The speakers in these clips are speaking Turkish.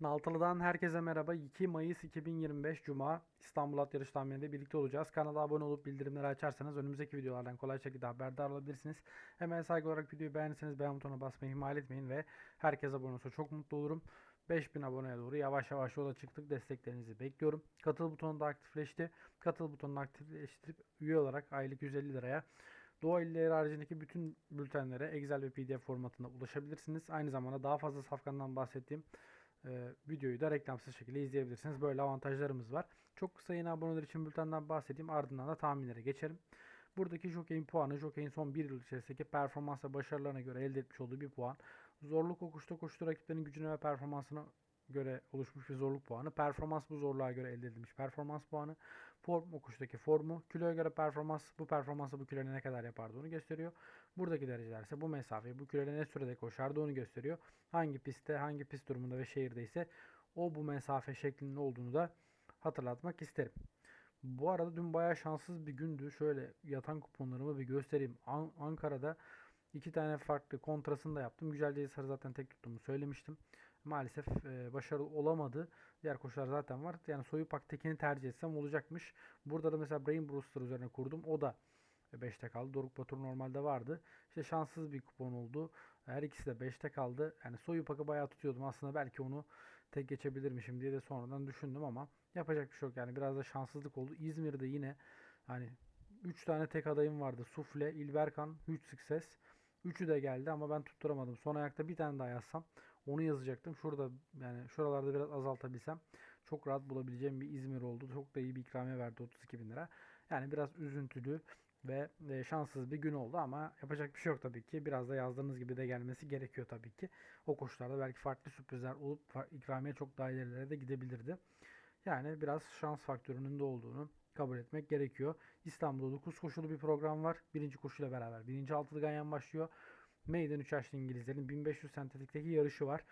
Naltalı'dan herkese merhaba. 2 Mayıs 2025 Cuma İstanbul At Yarış tahmininde birlikte olacağız. Kanala abone olup bildirimleri açarsanız önümüzdeki videolardan kolay şekilde haberdar olabilirsiniz. Hemen saygı olarak videoyu beğenirseniz beğen butonuna basmayı ihmal etmeyin ve herkes abone olursa çok mutlu olurum. 5000 aboneye doğru yavaş yavaş yola çıktık. Desteklerinizi bekliyorum. Katıl butonu da aktifleşti. Katıl butonunu aktifleştirip üye olarak aylık 150 liraya Doğa illeri haricindeki bütün bültenlere Excel ve PDF formatında ulaşabilirsiniz. Aynı zamanda daha fazla safkandan bahsettiğim e, videoyu da reklamsız şekilde izleyebilirsiniz. Böyle avantajlarımız var. Çok kısa yeni aboneler için bültenden bahsedeyim. Ardından da tahminlere geçelim. Buradaki Jockey'in puanı, Jockey'in son bir yıl içerisindeki performans ve başarılarına göre elde etmiş olduğu bir puan. Zorluk okuşta koştu rakiplerin gücüne ve performansına göre oluşmuş bir zorluk puanı. Performans bu zorluğa göre elde edilmiş performans puanı. Form okuştaki formu. Kiloya göre performans bu performansı bu kiloya ne kadar yapardı onu gösteriyor. Buradaki dereceler ise bu mesafeyi bu kiloya ne sürede koşardı onu gösteriyor. Hangi pistte, hangi pist durumunda ve şehirde ise o bu mesafe şeklinde olduğunu da hatırlatmak isterim. Bu arada dün bayağı şanssız bir gündü. Şöyle yatan kuponlarımı bir göstereyim. An- Ankara'da iki tane farklı kontrasını da yaptım. Güzelce'yi sarı zaten tek tuttuğumu söylemiştim. Maalesef e, başarılı olamadı. Diğer koşular zaten var. Yani Soyupak tekini tercih etsem olacakmış. Burada da mesela Brain Brewster üzerine kurdum. O da 5'te kaldı. Doruk Batur normalde vardı. İşte şanssız bir kupon oldu. Her ikisi de 5'te kaldı. Yani Soyupak'ı bayağı tutuyordum. Aslında belki onu tek geçebilirmişim diye de sonradan düşündüm ama yapacak bir şey yok. Yani biraz da şanssızlık oldu. İzmir'de yine hani 3 tane tek adayım vardı. Sufle, İlberkan, Huge Success. Üçü de geldi ama ben tutturamadım. Son ayakta bir tane daha yazsam onu yazacaktım. Şurada yani şuralarda biraz azaltabilsem çok rahat bulabileceğim bir İzmir oldu. Çok da iyi bir ikramiye verdi 32 bin lira. Yani biraz üzüntülü ve e, şanssız bir gün oldu ama yapacak bir şey yok tabii ki. Biraz da yazdığınız gibi de gelmesi gerekiyor tabii ki. O koşularda belki farklı sürprizler olup ikramiye çok daha ilerilere de gidebilirdi. Yani biraz şans faktörünün de olduğunu kabul etmek gerekiyor. İstanbul'da 9 koşulu bir program var. Birinci koşuyla beraber. Birinci altılı ganyan başlıyor. Meydan 3 yaşlı İngilizlerin 1500 sentetikteki yarışı var.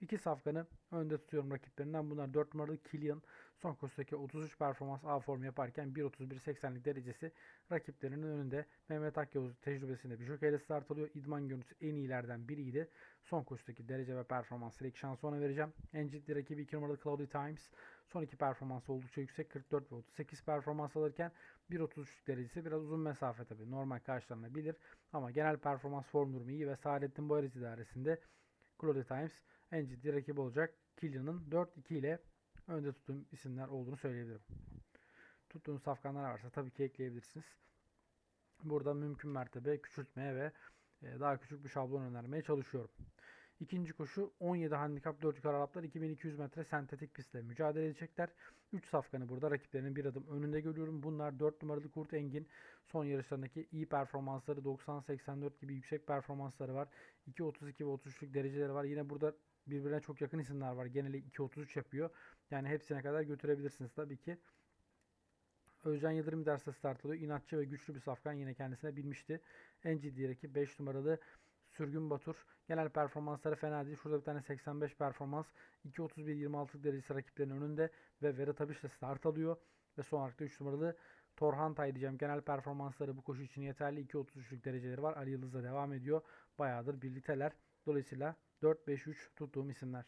İki safkanı önde tutuyorum rakiplerinden. Bunlar 4 numaralı Killian. Son koşudaki 33 performans A form yaparken 1.31.80'lik derecesi rakiplerinin önünde. Mehmet Akyavuz tecrübesinde bir jokeyle start alıyor. İdman görüntüsü en iyilerden biriydi. Son koşudaki derece ve performansıyla ilk şansı ona vereceğim. En ciddi rakibi 2 numaralı Cloudy Times. Son iki performansı oldukça yüksek. 44 ve 38 performans alırken 1.33'lük derecesi biraz uzun mesafe tabi. Normal karşılanabilir. Ama genel performans form durumu iyi ve Saadettin Boyarız idaresinde Cloudy Times en ciddi rakibi olacak. Killian'ın 4-2 ile önde tuttuğum isimler olduğunu söyleyebilirim. Tuttuğunuz safkanlar varsa tabii ki ekleyebilirsiniz. Burada mümkün mertebe küçültmeye ve e, daha küçük bir şablon önermeye çalışıyorum. İkinci koşu 17 handikap 4 yukarı Araplar 2200 metre sentetik pistte mücadele edecekler. 3 safkanı burada rakiplerinin bir adım önünde görüyorum. Bunlar 4 numaralı Kurt Engin son yarışlarındaki iyi performansları 90-84 gibi yüksek performansları var. 2.32 ve 33'lük dereceleri var. Yine burada birbirine çok yakın isimler var. Geneli 2.33 yapıyor. Yani hepsine kadar götürebilirsiniz tabii ki. Özcan Yıldırım derste start alıyor. İnatçı ve güçlü bir safkan yine kendisine bilmişti. En ciddi rakip 5 numaralı Sürgün Batur. Genel performansları fena değil. Şurada bir tane 85 performans. 2.31-26 derecesi rakiplerin önünde ve Vedat Abiş de start alıyor. Ve son olarak da 3 numaralı Torhan Tay diyeceğim. Genel performansları bu koşu için yeterli. 2.33'lük dereceleri var. Ali Yıldız da devam ediyor. Bayağıdır birlikteler. Dolayısıyla 4-5-3 tuttuğum isimler.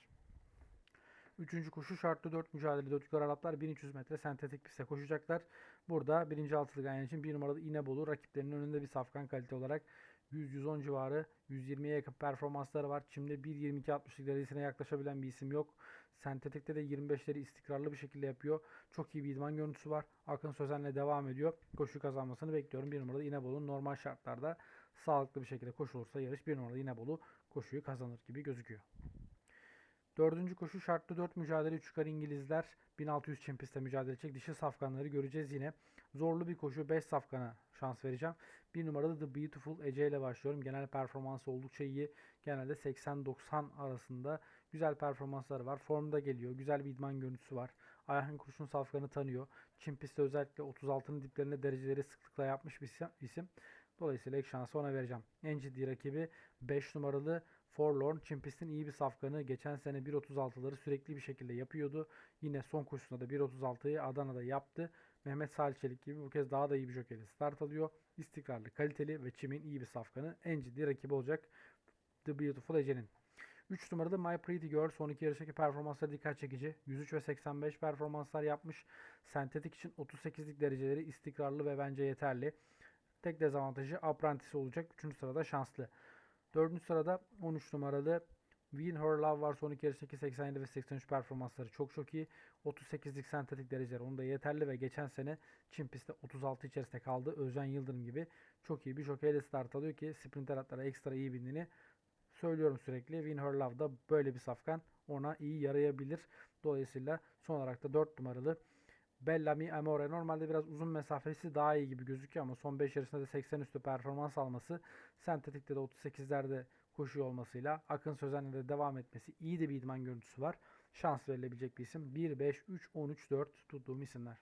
Üçüncü koşu şartlı 4 mücadele 4 yukarı Araplar 1300 metre sentetik pistte koşacaklar. Burada birinci altılı ganyan için bir numaralı İnebolu rakiplerinin önünde bir safkan kalite olarak 100-110 civarı 120'ye yakın performansları var. Çim'de 1.22-60'lık derecesine yaklaşabilen bir isim yok. Sentetikte de 25'leri istikrarlı bir şekilde yapıyor. Çok iyi bir idman görüntüsü var. Akın Sözen'le devam ediyor. Koşu kazanmasını bekliyorum. Bir numaralı İnebolu'nun normal şartlarda sağlıklı bir şekilde koşulursa yarış bir numaralı İnebolu koşuyu kazanır gibi gözüküyor. Dördüncü koşu şartlı 4 mücadele 3 yukarı İngilizler 1600 çim pistte mücadele edecek. Dişi safkanları göreceğiz yine. Zorlu bir koşu 5 safkana şans vereceğim. Bir numaralı The Beautiful Ece ile başlıyorum. Genel performansı oldukça iyi. Genelde 80-90 arasında güzel performansları var. Formda geliyor. Güzel bir idman görüntüsü var. Ayhan Kurşun safkanı tanıyor. Çim pistte özellikle 36'nın diplerinde dereceleri sıklıkla yapmış bir isim. Dolayısıyla ilk şansı ona vereceğim. En ciddi rakibi 5 numaralı Forlorn. Çin pistin iyi bir safkanı. Geçen sene 1.36'ları sürekli bir şekilde yapıyordu. Yine son koşusunda da 1.36'yı Adana'da yaptı. Mehmet Salih Çelik gibi bu kez daha da iyi bir jokeyle start alıyor. İstikrarlı, kaliteli ve Çim'in iyi bir safkanı. En ciddi rakibi olacak The Beautiful Ece'nin. 3 numarada My Pretty Girl son iki yarıştaki performansları dikkat çekici. 103 ve 85 performanslar yapmış. Sentetik için 38'lik dereceleri istikrarlı ve bence yeterli. Tek dezavantajı Apprentice olacak. 3. sırada şanslı. 4. sırada 13 numaralı Win Her Love var. Son iki yarıştaki 87 ve 83 performansları çok çok iyi. 38'lik sentetik dereceleri onda yeterli ve geçen sene Çin pistte 36 içerisinde kaldı. Özcan Yıldırım gibi çok iyi bir jokeyle start alıyor ki sprinter atlara ekstra iyi bindiğini söylüyorum sürekli. Win Her Love da böyle bir safkan ona iyi yarayabilir. Dolayısıyla son olarak da 4 numaralı Bellamy Amore normalde biraz uzun mesafesi daha iyi gibi gözüküyor ama son 5 yarışında da 80 üstü performans alması, sentetikte de 38'lerde koşuyor olmasıyla Akın Sözen'le de devam etmesi iyi de bir idman görüntüsü var. Şans verilebilecek bir isim. 1, 5, 3, 13, 4 tuttuğum isimler.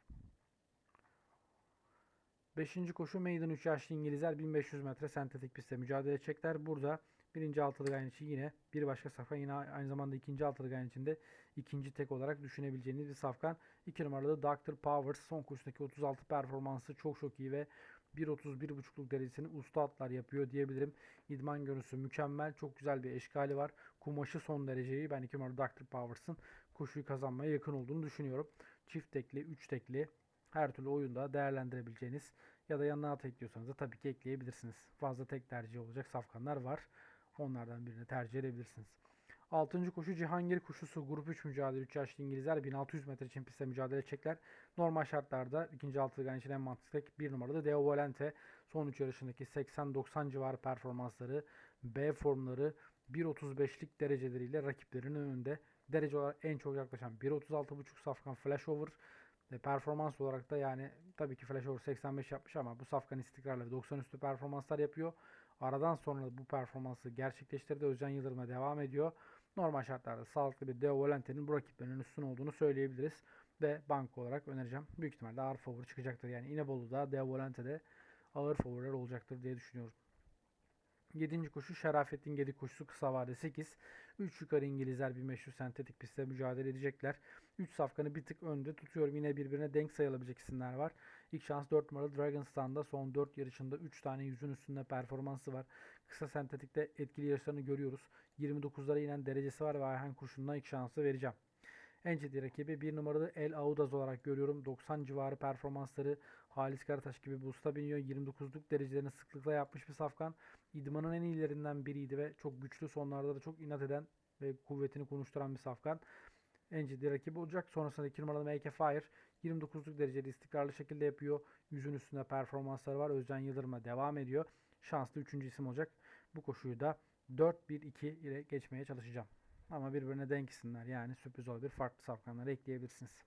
5. koşu Maiden 3 yaşlı İngilizler 1500 metre sentetik pistte mücadele edecekler. Burada birinci altılı gayen için yine bir başka safkan yine aynı zamanda ikinci altılı gayen içinde ikinci tek olarak düşünebileceğiniz bir safkan. 2 numaralı Dr. Powers son koşudaki 36 performansı çok çok iyi ve 1.30-1.5'luk derecesini usta atlar yapıyor diyebilirim. İdman görüntüsü mükemmel. Çok güzel bir eşkali var. Kumaşı son dereceyi ben 2 numaralı Dr. Powers'ın koşuyu kazanmaya yakın olduğunu düşünüyorum. Çift tekli, 3 tekli her türlü oyunda değerlendirebileceğiniz ya da yanına at ekliyorsanız da tabii ki ekleyebilirsiniz. Fazla tek tercih olacak safkanlar var. Onlardan birini tercih edebilirsiniz. 6. koşu Cihangir koşusu grup 3 mücadele 3 yaşlı İngilizler 1600 metre için pistte mücadele edecekler. Normal şartlarda ikinci altılı için en mantıklı bir numaralı Deo Volante son 3 yarışındaki 80-90 civarı performansları B formları 1.35'lik dereceleriyle rakiplerinin önünde. Derece olarak en çok yaklaşan 1.36.5 safkan flashover ve performans olarak da yani tabii ki flashover 85 yapmış ama bu safkan istikrarlı ve 90 üstü performanslar yapıyor. Aradan sonra bu performansı gerçekleştirdi. Özcan Yıldırım'a devam ediyor. Normal şartlarda sağlıklı bir Deo Volante'nin bu rakiplerinin üstün olduğunu söyleyebiliriz. Ve banka olarak önereceğim. Büyük ihtimalle ağır favori çıkacaktır. Yani İnebolu'da Deo Volante'de ağır favoriler olacaktır diye düşünüyorum. 7. koşu Şerafettin Gedik koşusu kısa vade 8. 3 yukarı İngilizler 1500 sentetik pistte mücadele edecekler. 3 safkanı bir tık önde tutuyorum. Yine birbirine denk sayılabilecek isimler var. İlk şans 4 numaralı Dragonstan'da son 4 yarışında 3 tane yüzün üstünde performansı var. Kısa sentetikte etkili yarışlarını görüyoruz. 29'lara inen derecesi var ve Ayhan kurşununa ilk şansı vereceğim. En ciddi rakibi 1 numaralı El Audaz olarak görüyorum. 90 civarı performansları Halis Karataş gibi busta biniyor. 29'luk derecelerini sıklıkla yapmış bir safkan. İdmanın en iyilerinden biriydi ve çok güçlü sonlarda da çok inat eden ve kuvvetini konuşturan bir safkan. En ciddi rakibi olacak. Sonrasında 2 numaralı Make Fire 29'luk dereceli istikrarlı şekilde yapıyor. Yüzün üstünde performansları var. Özcan Yıldırım'a devam ediyor. Şanslı 3. isim olacak. Bu koşuyu da 4-1-2 ile geçmeye çalışacağım. Ama birbirine denk isimler. Yani sürpriz olabilir. Farklı safkanları ekleyebilirsiniz.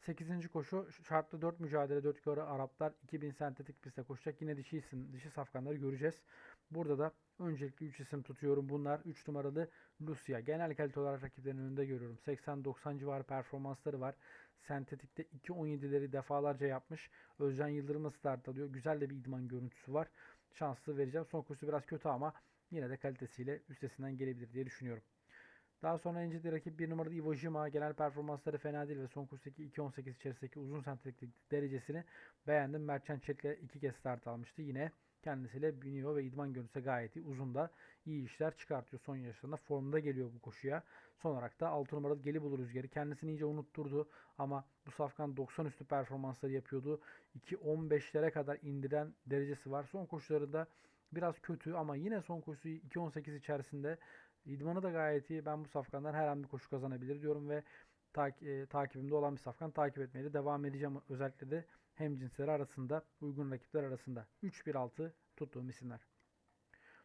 8. koşu şartlı 4 mücadele 4 yukarı Araplar 2000 sentetik pistte koşacak. Yine dişi isim, dişi safkanları göreceğiz. Burada da öncelikli 3 isim tutuyorum. Bunlar 3 numaralı Lucia. Genel kalite olarak rakiplerin önünde görüyorum. 80-90 civarı performansları var. Sentetikte 2.17'leri defalarca yapmış. Özcan Yıldırım'la start alıyor. Güzel de bir idman görüntüsü var. Şanslı vereceğim. Son koşusu biraz kötü ama yine de kalitesiyle üstesinden gelebilir diye düşünüyorum. Daha sonra en ciddi rakip bir numaralı Ivo Jima. Genel performansları fena değil ve son kurstaki 2.18 içerisindeki uzun sentetiklik derecesini beğendim. Mertcan Çelik'le iki kez start almıştı. Yine kendisiyle biniyor ve idman görüntüsü gayet iyi. Uzun da iyi işler çıkartıyor son yarışlarında. Formda geliyor bu koşuya. Son olarak da 6 numaralı Gelibolu Rüzgarı. Kendisini iyice unutturdu ama bu safkan 90 üstü performansları yapıyordu. 2.15'lere kadar indiren derecesi var. Son koşularında biraz kötü ama yine son koşusu 2.18 içerisinde İdmanı da gayet iyi. Ben bu safkandan her an bir koşu kazanabilir diyorum ve tak, e, takibimde olan bir safkan takip etmeye de devam edeceğim. Özellikle de hem cinsleri arasında, uygun rakipler arasında. 3-1-6 tuttuğum isimler.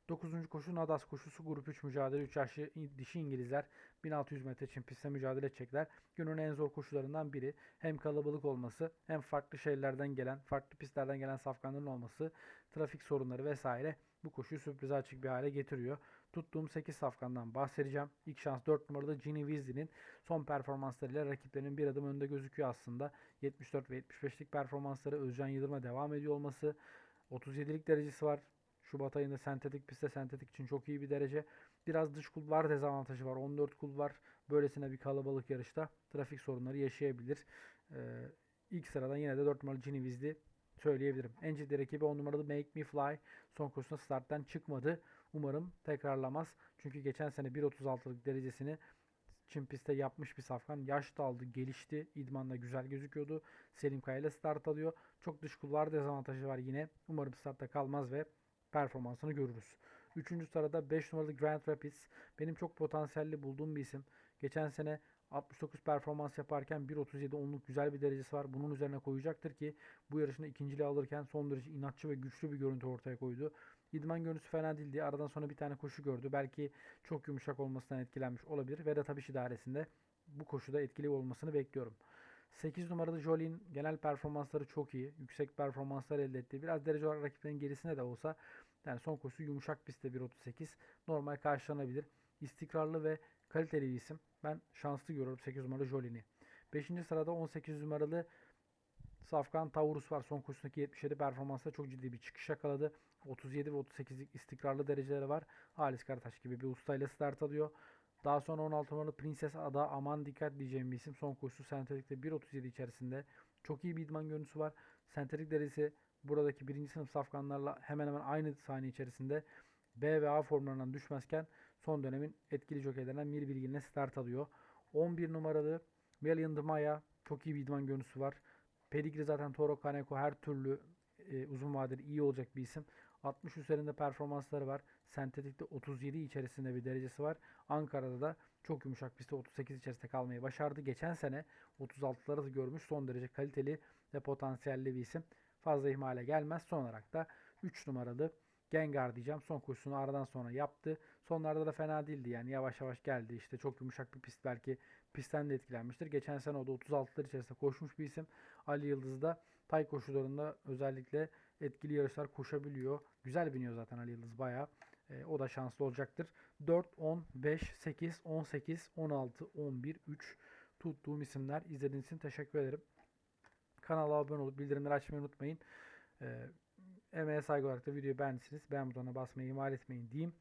9. koşu Nadas koşusu grup 3 mücadele 3 yaşlı dişi İngilizler 1600 metre için pistte mücadele edecekler. Günün en zor koşularından biri. Hem kalabalık olması hem farklı şehirlerden gelen, farklı pistlerden gelen safkanların olması, trafik sorunları vesaire bu koşuyu sürprize açık bir hale getiriyor. Tuttuğum 8 safkandan bahsedeceğim. İlk şans 4 numaralı Ginny Weasley'nin son performanslarıyla rakiplerinin bir adım önde gözüküyor aslında. 74 ve 75'lik performansları Özcan Yıldırım'a devam ediyor olması. 37'lik derecesi var. Şubat ayında sentetik pistte sentetik için çok iyi bir derece. Biraz dış kulvar dezavantajı var. 14 kul var. Böylesine bir kalabalık yarışta trafik sorunları yaşayabilir. Ee, ilk sıradan yine de 4 numaralı Ginny Weasley söyleyebilirim. En ciddi rakibi 10 numaralı Make Me Fly son koşusunda starttan çıkmadı. Umarım tekrarlamaz. Çünkü geçen sene 1.36'lık derecesini Çin pistte yapmış bir safkan. Yaş da aldı, gelişti. İdmanla güzel gözüküyordu. Selim Kaya ile start alıyor. Çok dış kulvar dezavantajı var yine. Umarım startta kalmaz ve performansını görürüz. Üçüncü sırada 5 numaralı Grand Rapids. Benim çok potansiyelli bulduğum bir isim. Geçen sene 69 performans yaparken 1.37 onluk güzel bir derecesi var. Bunun üzerine koyacaktır ki bu yarışında ikinciliği alırken son derece inatçı ve güçlü bir görüntü ortaya koydu. İdman görüntüsü fena değildi. Aradan sonra bir tane koşu gördü. Belki çok yumuşak olmasından etkilenmiş olabilir. Ve de tabii idaresinde bu koşuda etkili olmasını bekliyorum. 8 numaralı Jolin genel performansları çok iyi. Yüksek performanslar elde etti. Biraz derece olarak rakiplerin gerisine de olsa yani son koşusu yumuşak pistte 1.38. Normal karşılanabilir. İstikrarlı ve kaliteli bir isim. Ben şanslı görüyorum 8 numaralı Jolin'i. 5. sırada 18 numaralı Safkan Taurus var. Son koşusundaki 77 performansla çok ciddi bir çıkış yakaladı. 37 ve 38'lik istikrarlı dereceleri var. Halis Karataş gibi bir ustayla start alıyor. Daha sonra 16 numaralı Prenses Ada aman dikkat diyeceğim bir isim. Son koşusu sentetikte 1.37 içerisinde. Çok iyi bir idman görüntüsü var. Sentetik derecesi buradaki birinci sınıf safkanlarla hemen hemen aynı saniye içerisinde B ve A formlarından düşmezken son dönemin etkili jokeylerinden Mir Bilgin'le start alıyor. 11 numaralı Melian de Maya çok iyi bir idman görüntüsü var. Pedigree zaten Toro Kaneko her türlü e, uzun vadeli iyi olacak bir isim. 60 üzerinde performansları var. Sentetikte 37 içerisinde bir derecesi var. Ankara'da da çok yumuşak pistte 38 içerisinde kalmayı başardı. Geçen sene 36'ları da görmüş son derece kaliteli ve potansiyelli bir isim. Fazla ihmale gelmez. Son olarak da 3 numaralı Gengar diyeceğim. Son koşusunu aradan sonra yaptı. Sonlarda da fena değildi yani yavaş yavaş geldi. İşte çok yumuşak bir pist belki pistten de etkilenmiştir. Geçen sene o da 36'lar içerisinde koşmuş bir isim. Ali Yıldız da tay koşularında özellikle etkili yarışlar koşabiliyor. Güzel biniyor zaten Ali Yıldız bayağı. E, o da şanslı olacaktır. 4, 10, 5, 8, 18, 16, 11, 3 tuttuğum isimler. İzlediğiniz için teşekkür ederim. Kanala abone olup bildirimleri açmayı unutmayın. E, emeğe saygı olarak da videoyu beğendiyseniz beğen butonuna basmayı ihmal etmeyin diyeyim.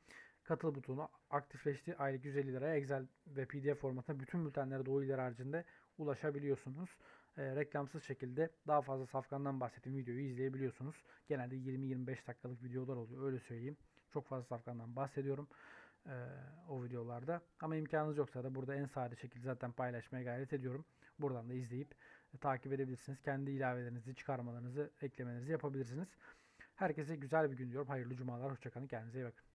Katıl butonu aktifleşti. Aylık 150 liraya Excel ve PDF formatında bütün bültenlere Doğu İleri haricinde ulaşabiliyorsunuz. E, reklamsız şekilde daha fazla safkandan bahsettiğim videoyu izleyebiliyorsunuz. Genelde 20-25 dakikalık videolar oluyor öyle söyleyeyim. Çok fazla safkandan bahsediyorum e, o videolarda. Ama imkanınız yoksa da burada en sade şekilde zaten paylaşmaya gayret ediyorum. Buradan da izleyip e, takip edebilirsiniz. Kendi ilavelerinizi, çıkarmalarınızı, eklemelerinizi yapabilirsiniz. Herkese güzel bir gün diyorum. Hayırlı cumalar. Hoşçakalın. Kendinize iyi bakın.